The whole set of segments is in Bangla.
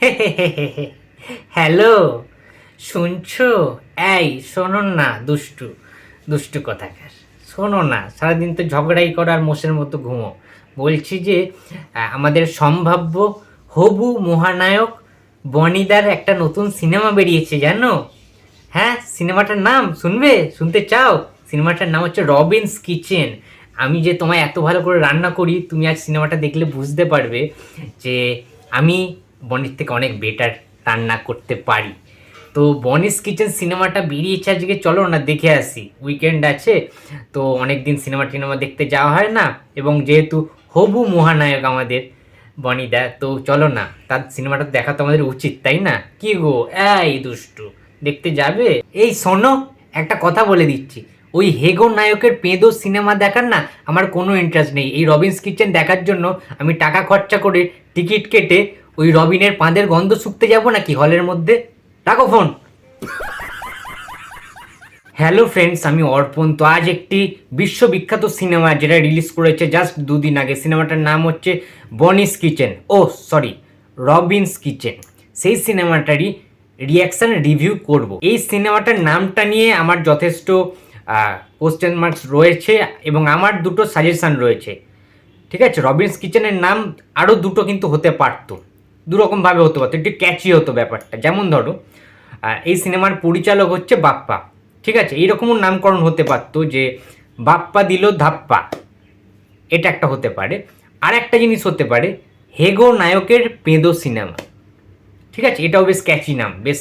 হ্যালো, শুনছো? এই শোনো না, দুষ্টু দুষ্টু কথাকার। শোনো না, সারাদিন তো ঝগড়াই করার মোষের মতো ঘুমো। বলছি যে আমাদের সম্ভাব্য হবু মহানায়ক বনিদার একটা নতুন সিনেমা বেরিয়েছে, জানো? হ্যাঁ সিনেমাটার নাম শুনবে? শুনতে চাও? সিনেমাটার নাম হচ্ছে রবিনস কিচেন। আমি যে তোমায় এত ভালো করে রান্না করি, তুমি আজ সিনেমাটা দেখলে বুঝতে পারবে যে, আমি বনির থেকে অনেক বেটার রান্না করতে পারি। তো বনিস কিচেন সিনেমাটা বেরিয়েছে আজকে, চলো না দেখে আসি। উইকেন্ড আছে, তো অনেক দিন সিনেমা টিনেমা দেখতে যাওয়া হয় না, এবং যেহেতু হবু মহানায়ক আমাদের বনিদা, তো চলো না, তার সিনেমাটা দেখা তো আমাদের উচিত, তাই না? কি গো, এই দুষ্টু, দেখতে যাবে? এই শোনো, একটা কথা বলে দিচ্ছি, ওই হেগো নায়কের পেঁদো সিনেমা দেখার না আমার কোনো ইন্টারেস্ট নেই। এই রবিন্স কিচেন দেখার জন্য আমি টাকা খরচা করে টিকিট কেটে ওই রবিনের পাঁদের গন্ধ শুকতে যাব নাকি হলের মধ্যে? রাখো ফোন হ্যালো ফ্রেন্ডস আমি অর্পণ। তো আজ একটি বিশ্ববিখ্যাত সিনেমা যেটা রিলিজ করেছে জাস্ট দুদিন আগে। সিনেমাটার নাম হচ্ছে বনিস কিচেন ও সরি রবিনস কিচেন সেই সিনেমাটারই রিয়াকশান রিভিউ করব। এই সিনেমাটার নামটা নিয়ে আমার যথেষ্ট কোশ্চেন মার্কস রয়েছে এবং আমার দুটো সাজেশান রয়েছে। ঠিক আছে রবিনস কিচেনের নাম আরও দুটো কিন্তু হতে পারতো। দুরকমভাবে হতে পারতো, একটু ক্যাচি হতো ব্যাপারটা। যেমন ধরো এই সিনেমার পরিচালক হচ্ছে বাপ্পা। ঠিক আছে? এইরকমও নামকরণ হতে পারতো যে বাপ্পা দিল ধাপ্পা। এটা একটা হতে পারে। আর একটা জিনিস হতে পারে, হেগো নায়কের পেঁদো সিনেমা। ঠিক আছে? এটাও বেশ ক্যাচি নাম, বেশ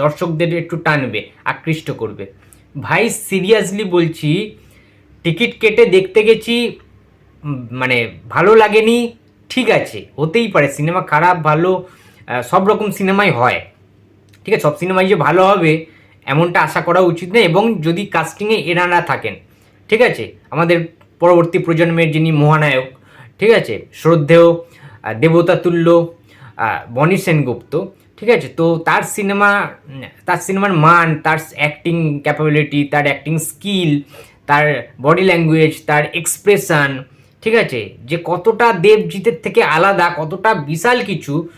দর্শকদের একটু টানবে, আকৃষ্ট করবে। ভাই সিরিয়াসলি বলছি, টিকিট কেটে দেখতে গেছি মানে ভালো লাগেনি ঠিক আছে হতেই পারে সিনেমা খারাপ ভালো সব রকম সিনেমাই হয়। ঠিক আছে সব সিনেমাই যে ভালো হবে এমনটা আশা করা উচিত নয় এবং যদি কাস্টিংয়ে এনারা থাকেন ঠিক আছে আমাদের পরবর্তী প্রজন্মের যিনি মহানায়ক ঠিক আছে শ্রদ্ধেয় আহ, দেবতা তুল্য বনি সেনগুপ্ত ঠিক আছে তো তার সিনেমা তার সিনেমার মান তার অ্যাক্টিং ক্যাপাবিলিটি তার অ্যাক্টিং স্কিল তার বডি ল্যাঙ্গুয়েজ তার এক্সপ্রেশন ঠিক আছে? যে কতটা দেবজিতের থেকে আলাদা, কতটা বিশাল কিছু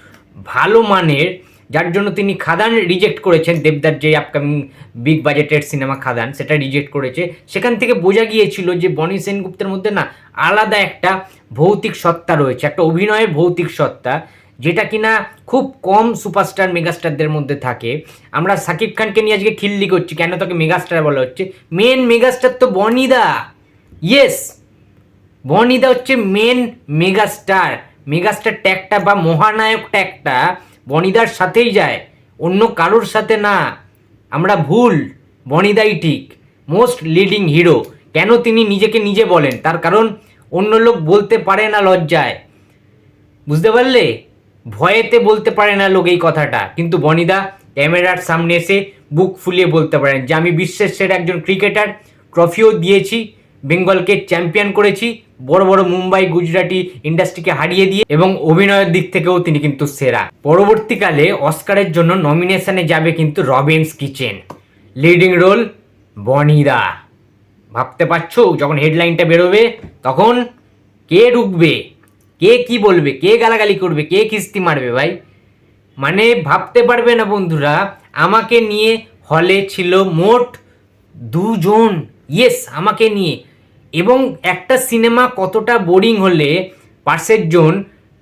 ভালো মানের, যার জন্য তিনি খাদান রিজেক্ট করেছেন। দেবদার যে আপকামিং বিগ বাজেটের সিনেমা খাদান, সেটা রিজেক্ট করেছে। সেখান থেকে বোঝা গিয়েছিল যে বনি সেনগুপ্তের মধ্যে না আলাদা একটা ভৌতিক সত্তা রয়েছে, একটা অভিনয়ের ভৌতিক সত্তা, যেটা কিনা খুব কম সুপারস্টার মেগাস্টারদের মধ্যে থাকে। আমরা সাকিব খানকে নিয়ে আজকে খিল্লি করছি, কেন তাকে মেগাস্টার বলা হচ্ছে? মেন মেগাস্টার তো বনিদা। ইয়েস বনিদা হচ্ছে মেন মেগাস্টার মেগাস্টার ট্যাগটা বা মহানায়ক ট্যাগটা বনিদার সাথেই যায়, অন্য কারোর সাথে না। আমরা ভুল বনিদাই ঠিক মোস্ট লিডিং হিরো কেন তিনি নিজেকে নিজে বলেন? তার কারণ অন্য লোক বলতে পারে না লজ্জায়। বুঝতে পারলে? ভয়েতে বলতে পারে না লোক এই কথাটা। কিন্তু বনিদা ক্যামেরার সামনে এসে বুক ফুলিয়ে বলতে পারেন যে, আমি বিশ্বের সেরা একজন ক্রিকেটার ট্রফিও দিয়েছি বেঙ্গলকে চ্যাম্পিয়ন করেছি বড় বড় মুম্বাই, গুজরাটি ইন্ডাস্ট্রিকে হারিয়ে দিয়ে এবং অভিনয়ের দিক থেকেও তিনি কিন্তু সেরা। পরবর্তীকালে অস্কারের জন্য নমিনেশনে যাবে কিন্তু রবিন্স কিচেন। লিডিং রোল বনিদা। ভাবতে পারছ? যখন হেডলাইনটা বেরোবে, তখন কে ঢুকবে কে কি বলবে? কে গালাগালি করবে? কে কিস্তি মারবে ভাই? মানে ভাবতে পারবে না বন্ধুরা, আমাকে নিয়ে হলে ছিল মোট দুজন। ইয়েস আমাকে নিয়ে। এবং একটা সিনেমা কতটা বোরিং হলে পাশের জন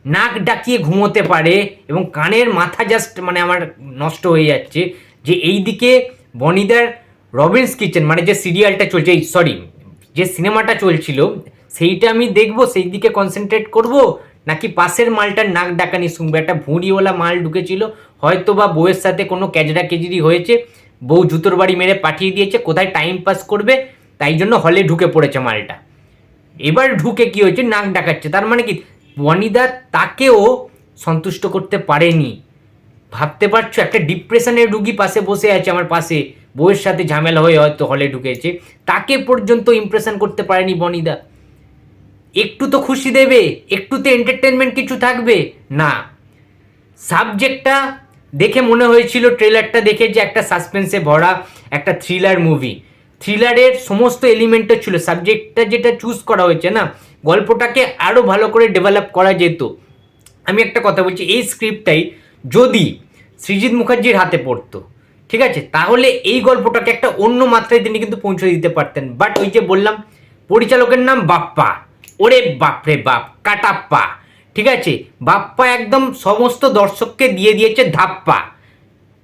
নাক ডাকিয়ে ঘুমোতে পারে এবং কানের মাথা জাস্ট মানে আমার নষ্ট হয়ে যাচ্ছে, যে এই দিকে বনিদার রবিনস কিচেন মানে যে সিরিয়ালটা চলছে, এই সরি যে সিনেমাটা চলছিল, সেইটা আমি দেখব সেই দিকে কনসেন্ট্রেট করব, নাকি পাশের মালটার নাক ডাকানি শুনব? একটা ভুঁড়িওয়ালা মাল ঢুকেছিল হয়তো বা বউয়ের সাথে কোনো ক্যাজরা কেজরি হয়েছে, বউ জুতোর বাড়ি মেরে পাঠিয়ে দিয়েছে, কোথায় টাইম পাস করবে? তাই জন্য হলে ঢুকে পড়েছে মালটা। এবার ঢুকে কি হয়েছে? নাক ডাকাচ্ছে। তার মানে কি? বনিদা তাকেও সন্তুষ্ট করতে পারেনি। ভাবতে পারছ? একটা ডিপ্রেশনের রুগী পাশে বসে আছে আমার পাশে। বউয়ের সাথে ঝামেলা হয়ে হয়তো হলে ঢুকেছে। তাকে পর্যন্ত ইমপ্রেশন করতে পারেনি বনিদা। একটু তো খুশি দেবে, একটু তো এন্টারটেনমেন্ট কিছু থাকবে। না। সাবজেক্টটা দেখে মনে হয়েছিল ট্রেলারটা দেখে যে একটা সাসপেন্সে ভরা একটা থ্রিলার মুভি থ্রিলারের সমস্ত এলিমেন্টটা ছিল, সাবজেক্টটা যেটা চুজ করা হয়েছে না, গল্পটাকে আরও ভালো করে ডেভেলপ করা যেত। আমি একটা কথা বলছি, এই স্ক্রিপ্টটাই যদি সৃজিৎ মুখার্জির হাতে পড়তো, ঠিক আছে? তাহলে এই গল্পটাকে একটা অন্য মাত্রায় তিনি কিন্তু পৌঁছে দিতে পারতেন। বাট ওই যে বললাম, পরিচালকের নাম বাপ্পা। ওরে বাপরে বাপ, কাটাপ্পা, ঠিক আছে? বাপ্পা একদম সমস্ত দর্শককে দিয়ে দিয়েছে ধাপ্পা।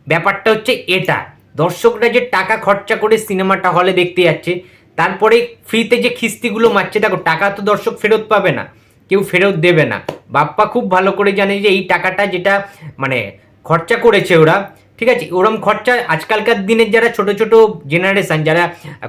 ব্যাপারটা হচ্ছে এটা। দর্শকরা যে টাকা খরচা করে সিনেমাটা হলে দেখতে যাচ্ছে, তারপরে ফ্রিতে যে খিস্তিগুলো মারছে, দেখো, টাকা তো দর্শক ফেরত পাবে না, কেউ ফেরত দেবে না। বাপ্পা খুব ভালো করে জানে যে এই টাকাটা যেটা মানে খরচা করেছে ওরা, ঠিক আছে, ওরম খরচা আজকালকার দিনের যারা ছোট ছোট জেনারেশান যারা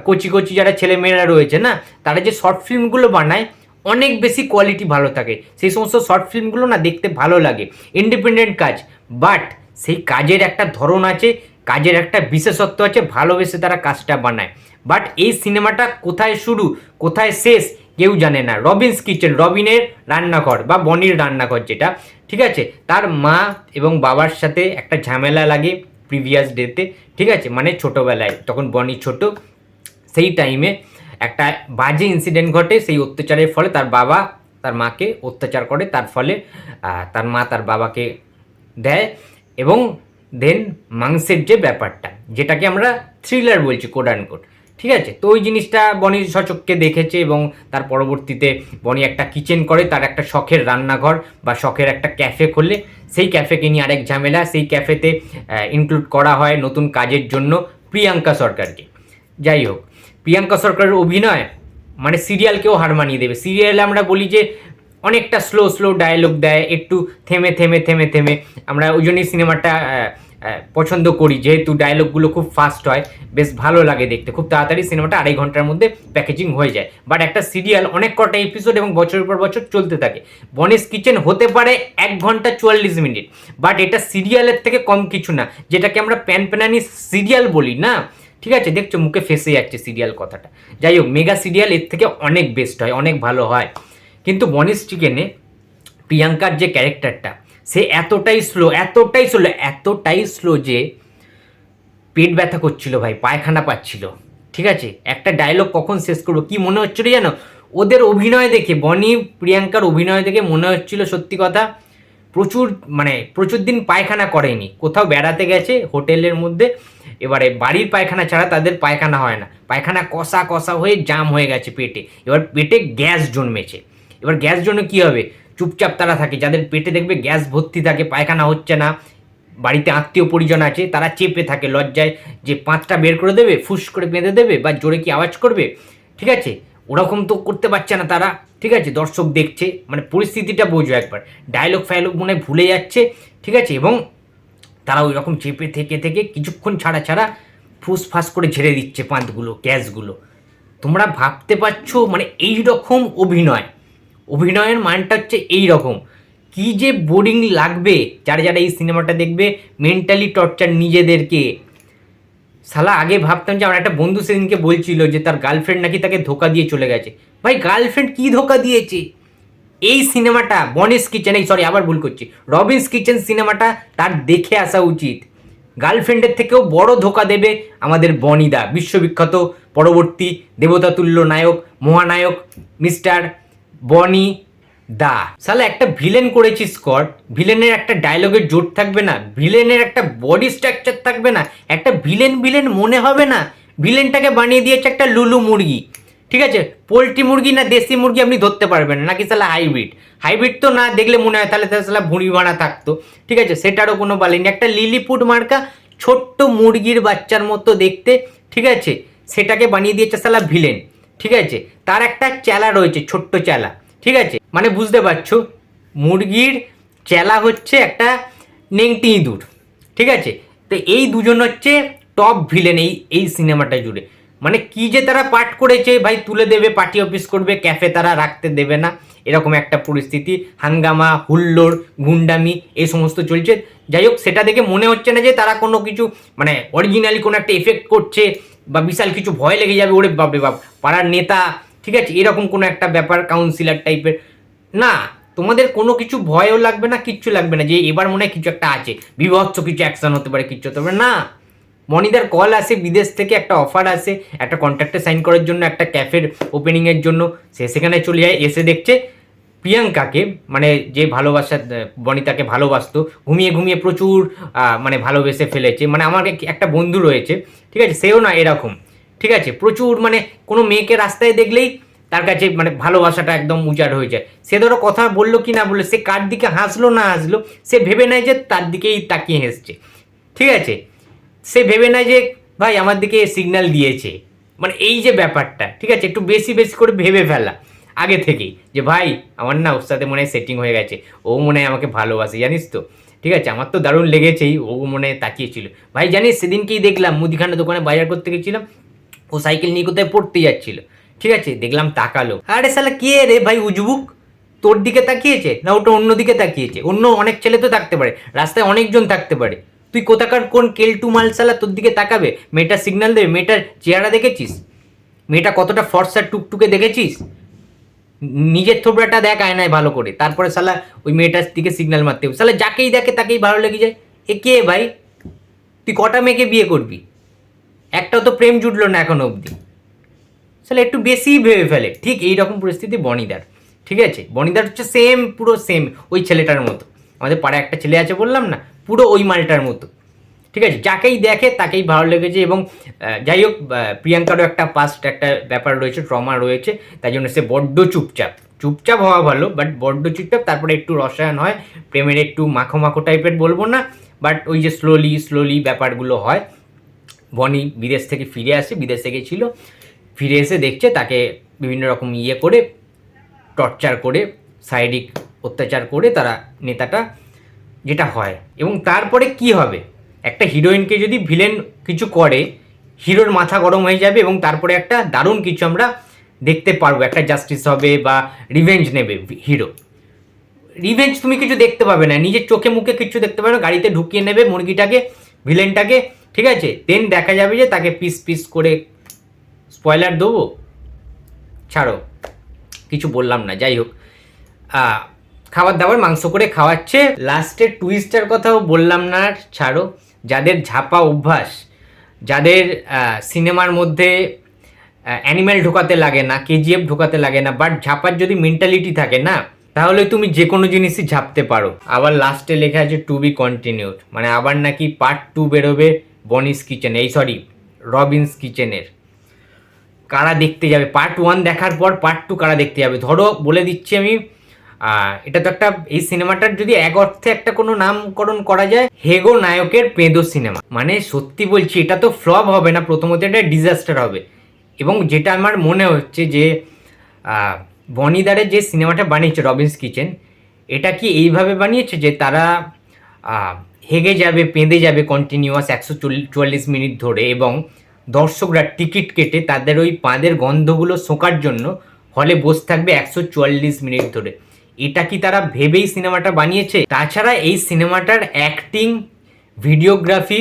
কচি কচি যারা ছেলেমেয়েরা রয়েছে না, তারা যে শর্ট ফিল্মগুলো বানায়, অনেক বেশি কোয়ালিটি ভালো থাকে। সেই সমস্ত শর্ট ফিল্মগুলো না দেখতে ভালো লাগে। ইন্ডিপেন্ডেন্ট কাজ বাট সেই কাজের একটা ধরন আছে কাজের একটা বিশেষত্ব আছে, ভালোবেসে তারা কাজটা বানায়। বাট এই সিনেমাটা কোথায় শুরু, কোথায় শেষ, কেউ জানে না। রবিনস কিচেন, রবিনের রান্নাঘর বা বনির রান্নাঘর যেটা, ঠিক আছে? তার মা এবং বাবার সাথে একটা ঝামেলা লাগে প্রিভিয়াস ডেতে, ঠিক আছে? মানে ছোটোবেলায়, তখন বনি ছোট, সেই টাইমে একটা বাজে ইনসিডেন্ট ঘটে, সেই অত্যাচারের ফলে তার বাবা তার মাকে অত্যাচার করে, তার ফলে তার মা তার বাবাকে দেয় এবং দেন মাংসের যে ব্যাপারটা, যেটাকে আমরা থ্রিলার বলছি কোড অ্যান্ড কোড ঠিক আছে? তো ওই জিনিসটা বনি সচককে দেখেছে এবং তার পরবর্তীতে বনি একটা কিচেন করে, তার একটা শখের রান্নাঘর বা শখের একটা ক্যাফে খোলে। সেই ক্যাফেকে নিয়ে আরেক ঝামেলা, সেই ক্যাফেতে ইনক্লুড করা হয় নতুন কাজের জন্য প্রিয়াঙ্কা সরকারকে। যাই হোক, প্রিয়াঙ্কা সরকারের অভিনয় মানে সিরিয়ালকেও হার মানিয়ে দেবে। সিরিয়ালে আমরা বলি যে অনেকটা স্লো স্লো ডায়লগ দেয়, একটু থেমে থেমে থেমে থেমে। আমরা ওই জন্যই সিনেমাটা পছন্দ করি। যেহেতু ডায়লগগুলো খুব ফাস্ট হয়, বেশ ভালো লাগে দেখতে। খুব তাড়াতাড়ি সিনেমাটা আড়াই ঘণ্টার মধ্যে প্যাকেজিং হয়ে যায়। বাট একটা সিরিয়াল অনেক কটা এপিসোড এবং বছরের পর বছর চলতে থাকে। বনেস কিচেন হতে পারে এক ঘণ্টা চুয়াল্লিশ মিনিট। বাট এটা সিরিয়ালের থেকে কম কিছু না। যেটাকে আমরা প্যান প্যানানি সিরিয়াল বলি, না? ঠিক আছে? দেখছ, মুখে ফেসে যাচ্ছে সিরিয়াল কথাটা। যাই হোক মেগা সিরিয়াল এর থেকে অনেক বেস্ট হয়, অনেক ভালো হয়। কিন্তু বনিস চিকেনে প্রিয়াঙ্কার যে ক্যারেক্টারটা, সে এতটাই স্লো এতটাই স্লো এতটাই স্লো যে পেট ব্যথা করছিল ভাই, পায়খানা পাচ্ছিল। ঠিক আছে? একটা ডায়লগ কখন শেষ করব? কি মনে হচ্ছিল জানো? ওদের অভিনয় দেখে, বনি প্রিয়াঙ্কার অভিনয় দেখে মনে হচ্ছিল সত্যি কথা, প্রচুর মানে প্রচুর দিন পায়খানা করেনি। কোথাও বেড়াতে গেছে হোটেলের মধ্যে, এবারে বাড়ির পায়খানা ছাড়া তাদের পায়খানা হয় না। পায়খানা কষা কষা হয়ে জাম হয়ে গেছে পেটে। এবার পেটে গ্যাস জন্মেছে। এবার গ্যাস জন্য কি হবে? চুপচাপ তারা থাকে, যাদের পেটে দেখবে গ্যাস ভর্তি থাকে, পায়খানা হচ্ছে না, বাড়িতে আত্মীয় পরিজন আছে, তারা চেপে থাকে লজ্জায় যে পাঁচটা বের করে দেবে, ফুস করে বেঁধে দেবে বা জোরে কি আওয়াজ করবে? ঠিক আছে? ওরকম তো করতে পারছে না তারা, ঠিক আছে? দর্শক দেখছে মানে পরিস্থিতিটা বোঝো একবার। ডায়লগ ফায়লগ মনে ভুলে যাচ্ছে, ঠিক আছে? এবং তারা ওই রকম চেপে থেকে থেকে কিছুক্ষণ ছাড়া ছাড়া ফুস ফাস করে ঝেড়ে দিচ্ছে পাঁতগুলো, গ্যাসগুলো। তোমরা ভাবতে পারছ মানে এই রকম অভিনয়। অভিনয়ের মানটা হচ্ছে এই রকম কি যে বোরিং লাগবে, যারা যারা এই সিনেমাটা দেখবে মেন্টালি টর্চার নিজেদেরকে। শালা, আগে ভাবতাম যে আমার একটা বন্ধু সেদিনকে বলছিল যে তার গার্লফ্রেন্ড নাকি তাকে ধোকা দিয়ে চলে গেছে। ভাই গার্লফ্রেন্ড কি ধোকা দিয়েছে? এই সিনেমাটা বনিস কিচেন এই সরি আবার ভুল করছি। রবিন্স কিচেন সিনেমাটা তার দেখে আসা উচিত। গার্লফ্রেন্ডের থেকেও বড় ধোকা দেবে আমাদের বনিদা, বিশ্ববিখ্যাত পরবর্তী দেবতাতুল্য নায়ক, মহানায়ক মিস্টার বনি দা। সালা একটা ভিলেন করেছিস, স্কট। ভিলেনের একটা ডায়লগের জোট থাকবে না। ভিলেনের একটা বডি স্ট্রাকচার থাকবে না। একটা ভিলেন ভিলেন মনে হবে না। ভিলেনটাকে বানিয়ে দিয়েছে একটা লুলু মুরগি। ঠিক আছে? পোলট্রি মুরগি না দেশি মুরগি আপনি ধরতে পারবেন নাকি সালা হাইব্রিড হাইব্রিড তো না দেখলে মনে হয় তাহলে তাহলে সালা ভুঁড়ি ভাড়া থাকতো। ঠিক আছে? সেটারও কোনো বালেনি একটা লিলিপুট মার্কা ছোট্ট মুরগির বাচ্চার মতো দেখতে। ঠিক আছে? সেটাকে বানিয়ে দিয়েছে সালা ভিলেন। ঠিক আছে? তার একটা চেলা রয়েছে, ছোট্ট চেলা। ঠিক আছে? মানে বুঝতে পারছ? মুরগির চেলা হচ্ছে একটা নেংটি ইঁদুর। ঠিক আছে? তো এই দুজন হচ্ছে টপ ভিলেন এই এই সিনেমাটা জুড়ে। মানে কি যে তারা পাঠ করেছে, ভাই তুলে দেবে পার্টি অফিস করবে ক্যাফে তারা রাখতে দেবে না। এরকম একটা পরিস্থিতি, হাঙ্গামা, হুল্লোড়, গুন্ডামি, এই সমস্ত চলছে। যাই হোক, সেটা দেখে মনে হচ্ছে না যে তারা কোনো কিছু মানে অরিজিনালি কোনো একটা এফেক্ট করছে। বা বিশাল কিছু ভয় লেগে যাবে, ওরে বাপরে বাপ, পাড়ার নেতা, ঠিক আছে? এরকম কোনো একটা ব্যাপার কাউন্সিলর টাইপের না, তোমাদের কোনো কিছু ভয়ও লাগবে না, কিচ্ছু লাগবে না, যে এবার মনে হয় কিছু একটা আছে, বিভৎস কিছু অ্যাকশন হতে পারে, কিচ্ছু হতে পারে। না মনিদার কল আসে, বিদেশ থেকে একটা অফার আসে, একটা কন্ট্রাক্টে সাইন করার জন্য, একটা ক্যাফের ওপেনিংয়ের জন্য, সে সেখানে চলে যায়, এসে দেখছে প্রিয়াঙ্কাকে মানে যে ভালোবাসা বনি তাকে ভালোবাসতো, ঘুমিয়ে ঘুমিয়ে প্রচুর মানে ভালোবেসে ফেলেছে। মানে আমার এক- একটা বন্ধু রয়েছে, ঠিক আছে? সেও না এরকম, ঠিক আছে? প্রচুর মানে কোনো মেয়েকে রাস্তায় দেখলেই তার কাছে মানে ভালোবাসাটা একদম উজাড় হয়ে যায়। সে ধরো কথা বলল কি না বলল, সে কার দিকে হাসলো না হাসলো, সে ভেবে নেয় যে তার দিকেই তাকিয়ে হেসছে, ঠিক আছে? সে ভেবে নেয় যে, ভাই, আমার দিকে সিগন্যাল দিয়েছে। মানে এই যে ব্যাপারটা, ঠিক আছে? একটু বেশি বেশি করে ভেবে ফেলা। আগে থেকেই যে, ভাই, আমার না ওর সাথে মনে হয় সেটিং হয়ে গেছে। ও মনে হয় আমাকে ভালোবাসে, জানিস তো? ঠিক আছে, আমার তো দারুণ লেগেছেই, ও মনে হয় তাকিয়েছিল। ভাই, জানিস, সেদিনকেই দেখলাম, মুদিখানা দোকানে বাজার করতে গেছিলাম, ও সাইকেল নিয়ে কোথায় পড়তে যাচ্ছিল। ঠিক আছে, দেখলাম তাকালো। আরে শালা, কে রে ভাই, উজবুক? তোর দিকে তাকিয়েছে না ওটা অন্য দিকে তাকিয়েছে? অন্য অনেক ছেলে তো থাকতে পারে, রাস্তায় অনেকজন থাকতে পারে। তুই কোথাকার কোন কেলটু মালসালা তোর দিকে তাকাবে? মেয়েটা সিগন্যাল দেবে, মেয়েটার চেহারা দেখেছিস? মেয়েটা কতটা ফর্সা টুকটুকে দেখেছিস? নিজের থোবড়াটা দেখ, আয়নায় ভালো করে। তারপরে সালা ওই মেয়েটার দিকে সিগন্যাল মারতে হবে। সালা যাকেই দেখে তাকেই ভালো লেগে যায়। এ কে ভাই? তুই কটা মেয়েকে বিয়ে করবি? একটাও তো প্রেম জুটলো না এখন অবধি। তাহলে একটু বেশিই ভেবে ফেলে। ঠিক এই রকম পরিস্থিতি বনিদার। ঠিক আছে? বনিদার হচ্ছে সেম পুরো সেম ওই ছেলেটার মতো। আমাদের পাড়ায় একটা ছেলে আছে বললাম না, পুরো ওই মালটার মতো। ঠিক আছে, যাকেই দেখে তাকেই ভালো লেগেছে এবং যাই হোক প্রিয়াঙ্কারও একটা পাস্ট একটা ব্যাপার রয়েছে ট্রমা রয়েছে, তাই জন্য সে বড্ড চুপচাপ। চুপচাপ হওয়া ভালো বাট বড্ড চুপচাপ, তারপরে একটু রসায়ন হয়, প্রেমের একটু মাখো মাখো টাইপের বলব না বাট ওই যে স্লোলি স্লোলি ব্যাপারগুলো হয়। বনি বিদেশ থেকে ফিরে আসে, বিদেশে গেছিল, ফিরে এসে দেখছে তাকে বিভিন্ন রকম ইয়ে করে টর্চার করে, শারীরিক অত্যাচার করে তারা নেতাটা, যেটা হয়। এবং তারপরে কি হবে? একটা হিরোইনকে যদি ভিলেন কিছু করে হিরোর মাথা গরম হয়ে যাবে এবং তারপরে একটা দারুণ কিছু আমরা দেখতে পারব। একটা জাস্টিস হবে বা রিভেঞ্জ নেবে হিরো রিভেঞ্জ তুমি কিছু দেখতে পাবে না। নিজের চোখে মুখে কিছু দেখতে পাবে না। গাড়িতে ঢুকিয়ে নেবে মুরগিটাকে ভিলেনটাকে ঠিক আছে? দেন দেখা যাবে যে তাকে পিস পিস করে স্পয়লার দেবো। ছাড়ো, কিছু বললাম না, যাই হোক। খাবার দাবার মাংস করে খাওয়াচ্ছে। লাস্টের টুইস্টের কথাও বললাম না, ছাড়ো। যাদের ঝাপা অভ্যাস, যাদের সিনেমার মধ্যে অ্যানিম্যাল ঢোকাতে লাগে না কেজিএফ ঢোকাতে লাগে না বাট ঝাপার যদি মেন্টালিটি থাকে না, তাহলে তুমি যে কোনো জিনিসই ঝাপতে পারো। আবার লাস্টে লেখা আছে টু বি কন্টিনিউড মানে আবার নাকি পার্ট টু বেরোবে বনিস কিচেন এই সরি রবিন্স কিচেনের কারা দেখতে যাবে? পার্ট ওয়ান দেখার পর পার্ট টু কারা দেখতে যাবে? ধরো বলে দিচ্ছি আমি এটা তো একটা, এই সিনেমাটার যদি এক অর্থে একটা কোনো নামকরণ করা যায়, হেগো নায়কের পেঁদো সিনেমা। মানে সত্যি বলছি, এটা তো ফ্লপ হবে না, প্রথমত এটা ডিজাস্টার হবে। এবং যেটা আমার মনে হচ্ছে যে বনিদারের যে সিনেমাটা বানিয়েছে রবিন্স কিচেন, এটা কি এইভাবে বানিয়েছে যে তারা হেগে যাবে, পেঁদে যাবে কন্টিনিউয়াস একশো চুয়াল্লিশ মিনিট ধরে এবং দর্শকরা টিকিট কেটে তাদের ওই পাঁদের গন্ধগুলো শোকার জন্য হলে বসে থাকবে একশো চুয়াল্লিশ মিনিট ধরে। এটা কি তারা ভেবেই সিনেমাটা বানিয়েছে? তাছাড়া এই সিনেমাটার acting videography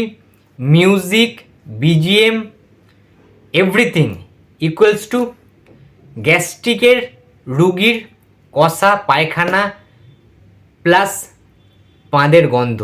music BGM everything equals to গ্যাস্ট্রিকের রুগীর কষা, পায়খানা প্লাস পাঁদের গন্ধ।